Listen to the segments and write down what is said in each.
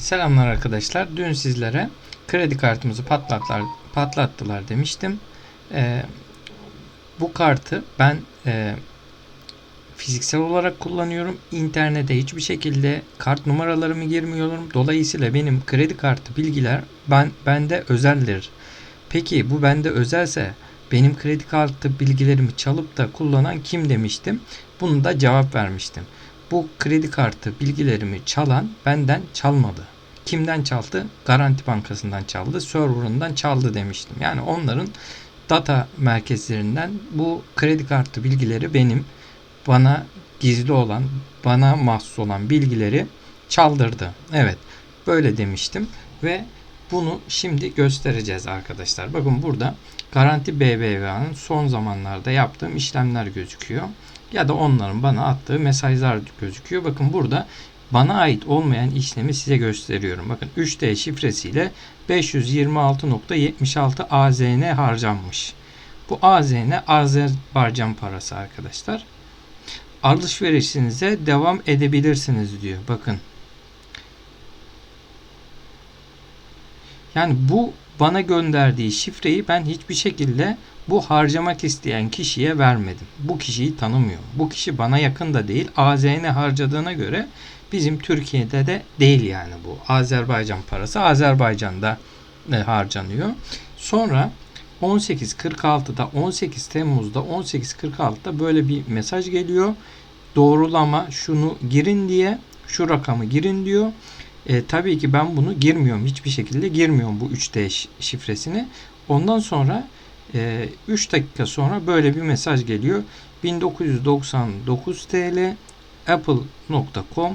Selamlar arkadaşlar. Dün sizlere kredi kartımızı patlattılar, patlattılar demiştim. Ee, bu kartı ben e, fiziksel olarak kullanıyorum. İnternete hiçbir şekilde kart numaralarımı girmiyorum. Dolayısıyla benim kredi kartı bilgiler ben bende özeldir. Peki bu bende özelse benim kredi kartı bilgilerimi çalıp da kullanan kim demiştim? Bunu da cevap vermiştim. Bu kredi kartı bilgilerimi çalan benden çalmadı. Kimden çaldı? Garanti Bankası'ndan çaldı, server'ından çaldı demiştim. Yani onların data merkezlerinden bu kredi kartı bilgileri benim bana gizli olan, bana mahsus olan bilgileri çaldırdı. Evet, böyle demiştim ve bunu şimdi göstereceğiz arkadaşlar. Bakın burada Garanti BBVA'nın son zamanlarda yaptığım işlemler gözüküyor. Ya da onların bana attığı mesajlar gözüküyor. Bakın burada bana ait olmayan işlemi size gösteriyorum. Bakın 3D şifresiyle 526.76 AZN harcanmış. Bu AZN Azerbaycan parası arkadaşlar. Alışverişinize devam edebilirsiniz diyor. Bakın. Yani bu bana gönderdiği şifreyi ben hiçbir şekilde bu harcamak isteyen kişiye vermedim. Bu kişiyi tanımıyorum. Bu kişi bana yakın da değil. AZN harcadığına göre bizim Türkiye'de de değil yani bu. Azerbaycan parası Azerbaycan'da e, harcanıyor. Sonra 18.46'da 18 Temmuz'da 18.46'da böyle bir mesaj geliyor. Doğrulama şunu girin diye şu rakamı girin diyor. E, tabii ki ben bunu girmiyorum. Hiçbir şekilde girmiyorum bu 3D şifresini. Ondan sonra e, 3 dakika sonra böyle bir mesaj geliyor. 1999 TL apple.com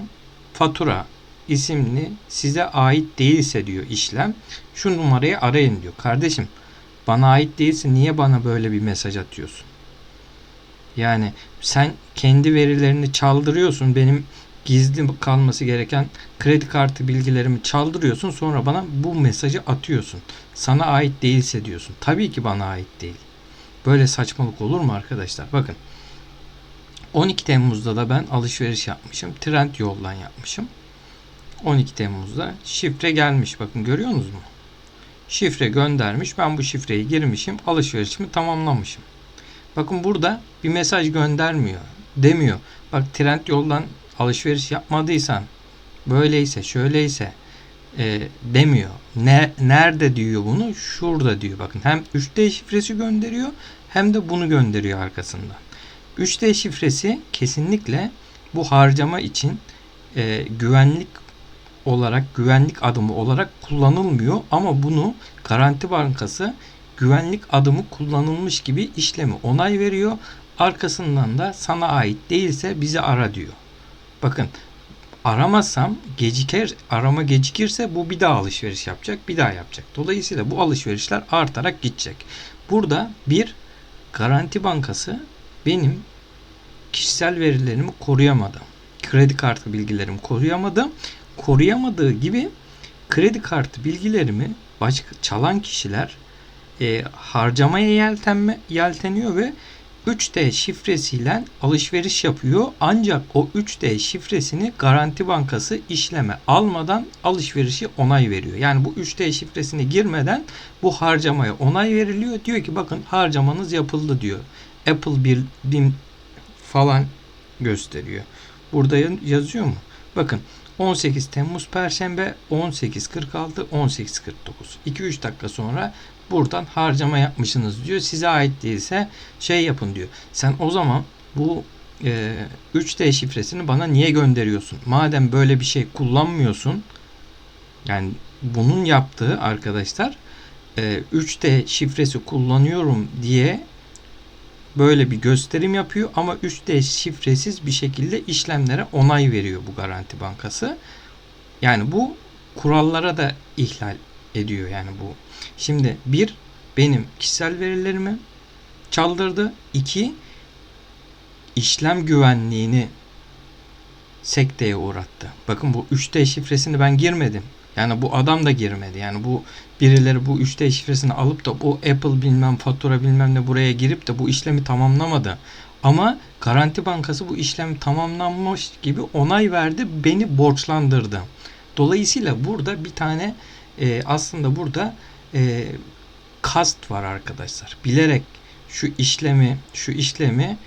fatura isimli size ait değilse diyor işlem. Şu numarayı arayın diyor. Kardeşim bana ait değilse niye bana böyle bir mesaj atıyorsun? Yani sen kendi verilerini çaldırıyorsun. Benim gizli kalması gereken kredi kartı bilgilerimi çaldırıyorsun. Sonra bana bu mesajı atıyorsun. Sana ait değilse diyorsun. Tabii ki bana ait değil. Böyle saçmalık olur mu arkadaşlar? Bakın. 12 Temmuz'da da ben alışveriş yapmışım. Trend yoldan yapmışım. 12 Temmuz'da şifre gelmiş. Bakın görüyorsunuz mu? Şifre göndermiş. Ben bu şifreyi girmişim. Alışverişimi tamamlamışım. Bakın burada bir mesaj göndermiyor. Demiyor. Bak trend yoldan alışveriş yapmadıysan böyleyse şöyleyse e, demiyor. Ne, nerede diyor bunu? Şurada diyor. Bakın hem 3D şifresi gönderiyor hem de bunu gönderiyor arkasından. 3D şifresi kesinlikle bu harcama için e, güvenlik olarak güvenlik adımı olarak kullanılmıyor ama bunu Garanti Bankası güvenlik adımı kullanılmış gibi işlemi onay veriyor. Arkasından da sana ait değilse bizi ara diyor. Bakın aramazsam gecikir arama gecikirse bu bir daha alışveriş yapacak bir daha yapacak. Dolayısıyla bu alışverişler artarak gidecek. Burada bir Garanti Bankası benim kişisel verilerimi koruyamadı. Kredi kartı bilgilerimi koruyamadı. Koruyamadığı gibi kredi kartı bilgilerimi başka çalan kişiler e, harcamaya yeltenme, yelteniyor ve 3D şifresiyle alışveriş yapıyor. Ancak o 3D şifresini Garanti Bankası işleme almadan alışverişi onay veriyor. Yani bu 3D şifresini girmeden bu harcamaya onay veriliyor. Diyor ki bakın harcamanız yapıldı diyor. Apple bir bin falan gösteriyor. Burada yazıyor mu? Bakın 18 Temmuz Perşembe 18.46 18.49 2-3 dakika sonra buradan harcama yapmışsınız diyor. Size ait değilse şey yapın diyor. Sen o zaman bu e, 3D şifresini bana niye gönderiyorsun? Madem böyle bir şey kullanmıyorsun yani bunun yaptığı arkadaşlar e, 3D şifresi kullanıyorum diye böyle bir gösterim yapıyor ama 3D şifresiz bir şekilde işlemlere onay veriyor bu Garanti Bankası. Yani bu kurallara da ihlal ediyor yani bu. Şimdi bir benim kişisel verilerimi çaldırdı. İki işlem güvenliğini sekteye uğrattı. Bakın bu 3D şifresini ben girmedim. Yani bu adam da girmedi. Yani bu birileri bu 3D şifresini alıp da bu Apple bilmem fatura bilmem ne buraya girip de bu işlemi tamamlamadı. Ama Garanti Bankası bu işlem tamamlanmış gibi onay verdi. Beni borçlandırdı. Dolayısıyla burada bir tane e, aslında burada e, kast var arkadaşlar. Bilerek şu işlemi şu işlemi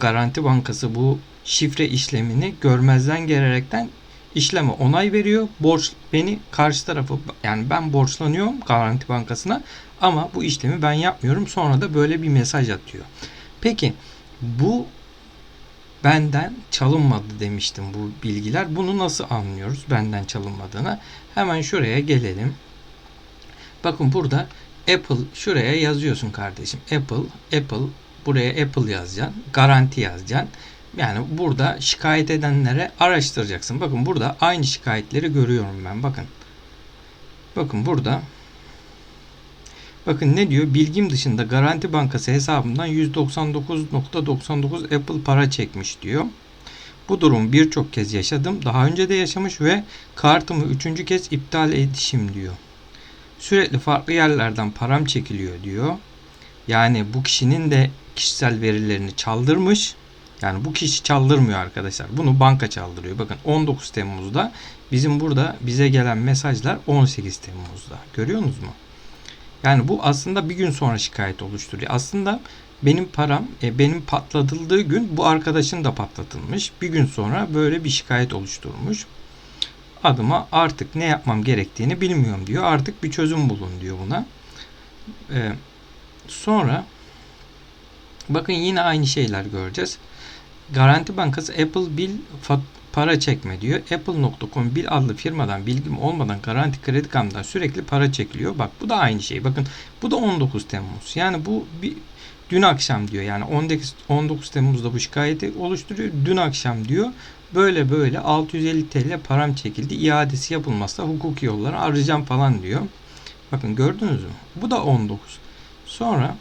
Garanti Bankası bu şifre işlemini görmezden gelerekten işleme onay veriyor. Borç beni karşı tarafı yani ben borçlanıyorum Garanti Bankası'na ama bu işlemi ben yapmıyorum. Sonra da böyle bir mesaj atıyor. Peki bu benden çalınmadı demiştim bu bilgiler. Bunu nasıl anlıyoruz benden çalınmadığını? Hemen şuraya gelelim. Bakın burada Apple şuraya yazıyorsun kardeşim. Apple, Apple buraya Apple yazacaksın. Garanti yazacaksın. Yani burada şikayet edenlere araştıracaksın. Bakın burada aynı şikayetleri görüyorum ben. Bakın. Bakın burada Bakın ne diyor? Bilgim dışında Garanti Bankası hesabımdan 199.99 Apple para çekmiş diyor. Bu durum birçok kez yaşadım. Daha önce de yaşamış ve kartımı üçüncü kez iptal edişim diyor. Sürekli farklı yerlerden param çekiliyor diyor. Yani bu kişinin de kişisel verilerini çaldırmış. Yani bu kişi çaldırmıyor arkadaşlar. Bunu banka çaldırıyor. Bakın 19 Temmuz'da bizim burada bize gelen mesajlar 18 Temmuz'da. Görüyorsunuz mu? Yani bu aslında bir gün sonra şikayet oluşturuyor. Aslında benim param e, benim patlatıldığı gün bu arkadaşın da patlatılmış. Bir gün sonra böyle bir şikayet oluşturmuş. Adıma artık ne yapmam gerektiğini bilmiyorum diyor. Artık bir çözüm bulun diyor buna. E, sonra bakın yine aynı şeyler göreceğiz. Garanti Bankası Apple Bill para çekme diyor. Apple.com Bill adlı firmadan bilgim olmadan garanti kredi kartından sürekli para çekiliyor. Bak bu da aynı şey. Bakın bu da 19 Temmuz. Yani bu bir dün akşam diyor. Yani 19, 19 Temmuz'da bu şikayeti oluşturuyor. Dün akşam diyor. Böyle böyle 650 TL param çekildi. İadesi yapılmazsa hukuki yolları arayacağım falan diyor. Bakın gördünüz mü? Bu da 19. Sonra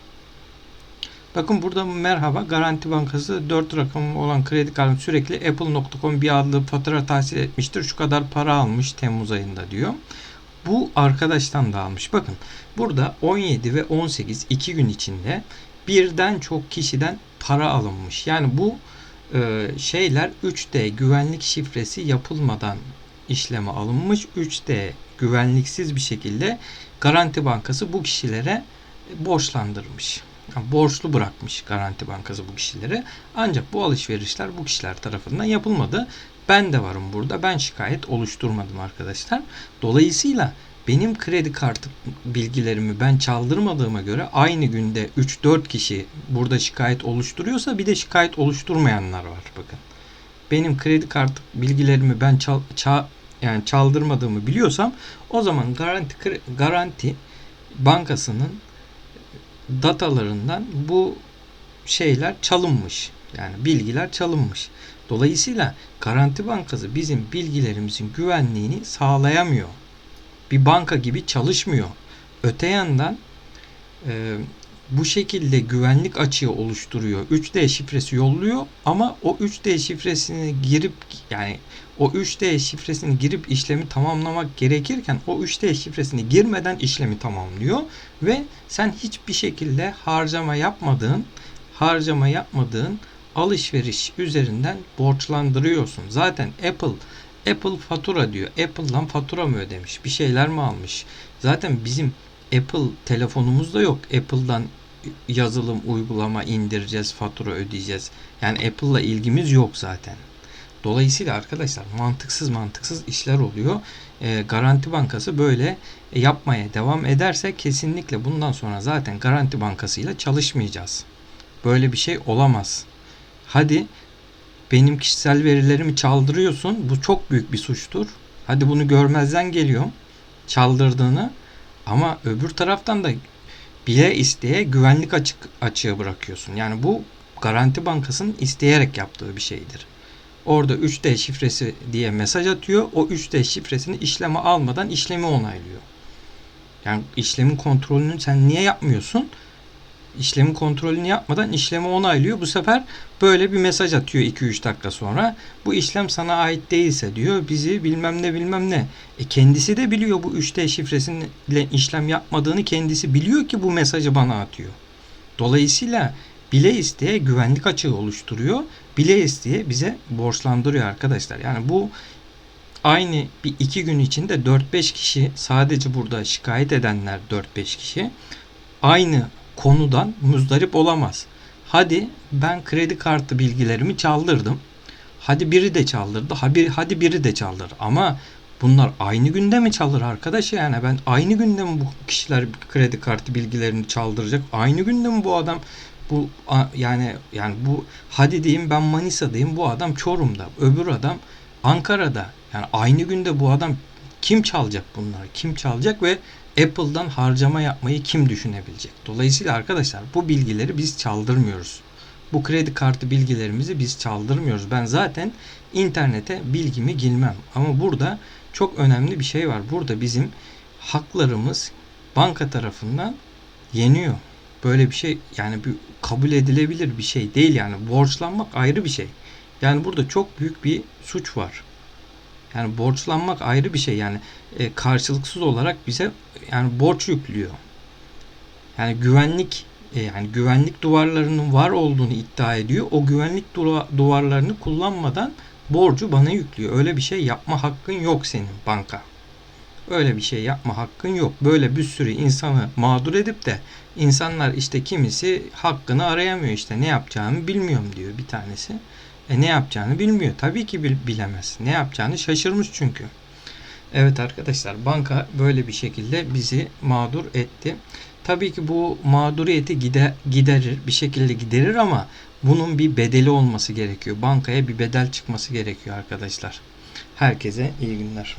Bakın burada merhaba Garanti Bankası 4 rakamı olan kredi kartı sürekli Apple.com bir adlı fatura tahsil etmiştir. Şu kadar para almış Temmuz ayında diyor. Bu arkadaştan da almış. Bakın burada 17 ve 18 2 gün içinde birden çok kişiden para alınmış. Yani bu e, şeyler 3D güvenlik şifresi yapılmadan işleme alınmış. 3D güvenliksiz bir şekilde Garanti Bankası bu kişilere borçlandırmış borçlu bırakmış Garanti Bankası bu kişileri. Ancak bu alışverişler bu kişiler tarafından yapılmadı. Ben de varım burada. Ben şikayet oluşturmadım arkadaşlar. Dolayısıyla benim kredi kartı bilgilerimi ben çaldırmadığıma göre aynı günde 3-4 kişi burada şikayet oluşturuyorsa bir de şikayet oluşturmayanlar var bakın. Benim kredi kartı bilgilerimi ben çal, çal yani çaldırmadığımı biliyorsam o zaman garanti garanti bankasının datalarından bu şeyler çalınmış. Yani bilgiler çalınmış. Dolayısıyla Garanti Bankası bizim bilgilerimizin güvenliğini sağlayamıyor. Bir banka gibi çalışmıyor. Öte yandan e, bu şekilde güvenlik açığı oluşturuyor. 3D şifresi yolluyor ama o 3D şifresini girip yani o 3D şifresini girip işlemi tamamlamak gerekirken o 3D şifresini girmeden işlemi tamamlıyor ve sen hiçbir şekilde harcama yapmadığın harcama yapmadığın alışveriş üzerinden borçlandırıyorsun. Zaten Apple Apple fatura diyor. Apple'dan fatura mı ödemiş? Bir şeyler mi almış? Zaten bizim Apple telefonumuz da yok. Apple'dan yazılım uygulama indireceğiz, fatura ödeyeceğiz. Yani Apple'la ilgimiz yok zaten. Dolayısıyla arkadaşlar mantıksız mantıksız işler oluyor. E, Garanti Bankası böyle yapmaya devam ederse kesinlikle bundan sonra zaten Garanti Bankası ile çalışmayacağız. Böyle bir şey olamaz. Hadi benim kişisel verilerimi çaldırıyorsun. Bu çok büyük bir suçtur. Hadi bunu görmezden geliyorum. Çaldırdığını ama öbür taraftan da bile isteye güvenlik açık açığa bırakıyorsun. Yani bu Garanti Bankası'nın isteyerek yaptığı bir şeydir. Orada 3D şifresi diye mesaj atıyor. O 3D şifresini işleme almadan işlemi onaylıyor. Yani işlemin kontrolünü sen niye yapmıyorsun? İşlemin kontrolünü yapmadan işlemi onaylıyor. Bu sefer böyle bir mesaj atıyor 2-3 dakika sonra. Bu işlem sana ait değilse diyor. Bizi bilmem ne bilmem ne. E kendisi de biliyor bu 3D şifresiyle işlem yapmadığını kendisi biliyor ki bu mesajı bana atıyor. Dolayısıyla bile isteye güvenlik açığı oluşturuyor. Bile isteye bize borçlandırıyor arkadaşlar. Yani bu aynı bir iki gün içinde 4-5 kişi sadece burada şikayet edenler 4-5 kişi aynı konudan muzdarip olamaz. Hadi ben kredi kartı bilgilerimi çaldırdım. Hadi biri de çaldırdı. Hadi, hadi biri de çaldırdı. Ama bunlar aynı günde mi çalır arkadaş yani ben aynı günde mi bu kişiler kredi kartı bilgilerini çaldıracak? Aynı günde mi bu adam bu yani yani bu hadi diyeyim ben Manisa'dayım bu adam Çorum'da öbür adam Ankara'da yani aynı günde bu adam kim çalacak bunları kim çalacak ve Apple'dan harcama yapmayı kim düşünebilecek? Dolayısıyla arkadaşlar bu bilgileri biz çaldırmıyoruz. Bu kredi kartı bilgilerimizi biz çaldırmıyoruz. Ben zaten internete bilgimi girmem. Ama burada çok önemli bir şey var. Burada bizim haklarımız banka tarafından yeniyor. Böyle bir şey yani bir kabul edilebilir bir şey değil yani. Borçlanmak ayrı bir şey. Yani burada çok büyük bir suç var. Yani borçlanmak ayrı bir şey yani e, karşılıksız olarak bize yani borç yüklüyor. Yani güvenlik e, yani güvenlik duvarlarının var olduğunu iddia ediyor. O güvenlik duva- duvarlarını kullanmadan borcu bana yüklüyor. Öyle bir şey yapma hakkın yok senin banka. Öyle bir şey yapma hakkın yok. Böyle bir sürü insanı mağdur edip de insanlar işte kimisi hakkını arayamıyor işte ne yapacağımı bilmiyorum diyor bir tanesi. E ne yapacağını bilmiyor. Tabii ki bil- bilemez. Ne yapacağını şaşırmış çünkü. Evet arkadaşlar banka böyle bir şekilde bizi mağdur etti. Tabii ki bu mağduriyeti gide, giderir bir şekilde giderir ama bunun bir bedeli olması gerekiyor. Bankaya bir bedel çıkması gerekiyor arkadaşlar. Herkese iyi günler.